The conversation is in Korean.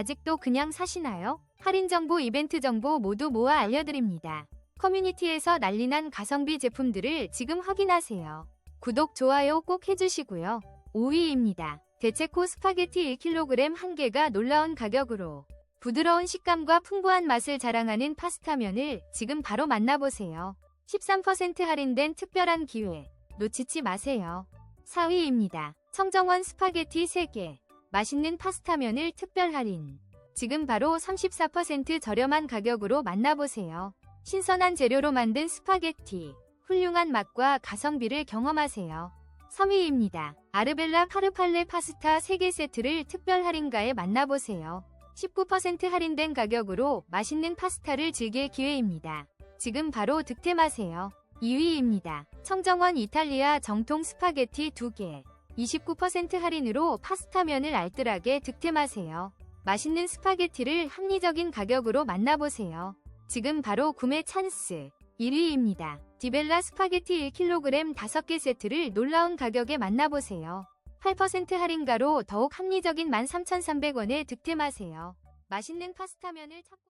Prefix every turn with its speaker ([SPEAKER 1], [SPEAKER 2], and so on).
[SPEAKER 1] 아직도 그냥 사시나요? 할인 정보, 이벤트 정보 모두 모아 알려드립니다. 커뮤니티에서 난리난 가성비 제품들을 지금 확인하세요. 구독, 좋아요 꼭 해주시고요. 5위입니다. 대체코 스파게티 1kg 한 개가 놀라운 가격으로 부드러운 식감과 풍부한 맛을 자랑하는 파스타면을 지금 바로 만나보세요. 13% 할인된 특별한 기회 놓치지 마세요. 4위입니다. 청정원 스파게티 3개 맛있는 파스타면을 특별 할인 지금 바로 34% 저렴한 가격으로 만나보세요. 신선한 재료로 만든 스파게티 훌륭한 맛과 가성비를 경험하세요. 3위입니다. 아르벨라 카르팔레 파스타 3개 세트를 특별 할인가에 만나보세요. 19% 할인된 가격으로 맛있는 파스타를 즐길 기회입니다. 지금 바로 득템하세요. 2위입니다. 청정원 이탈리아 정통 스파게티 2개. 29% 할인으로 파스타면을 알뜰하게 득템하세요. 맛있는 스파게티를 합리적인 가격으로 만나보세요. 지금 바로 구매 찬스. 1위입니다. 디벨라 스파게티 1kg 5개 세트를 놀라운 가격에 만나보세요. 8% 할인가로 더욱 합리적인 13,300원에 득템하세요. 맛있는 파스타면을 찾고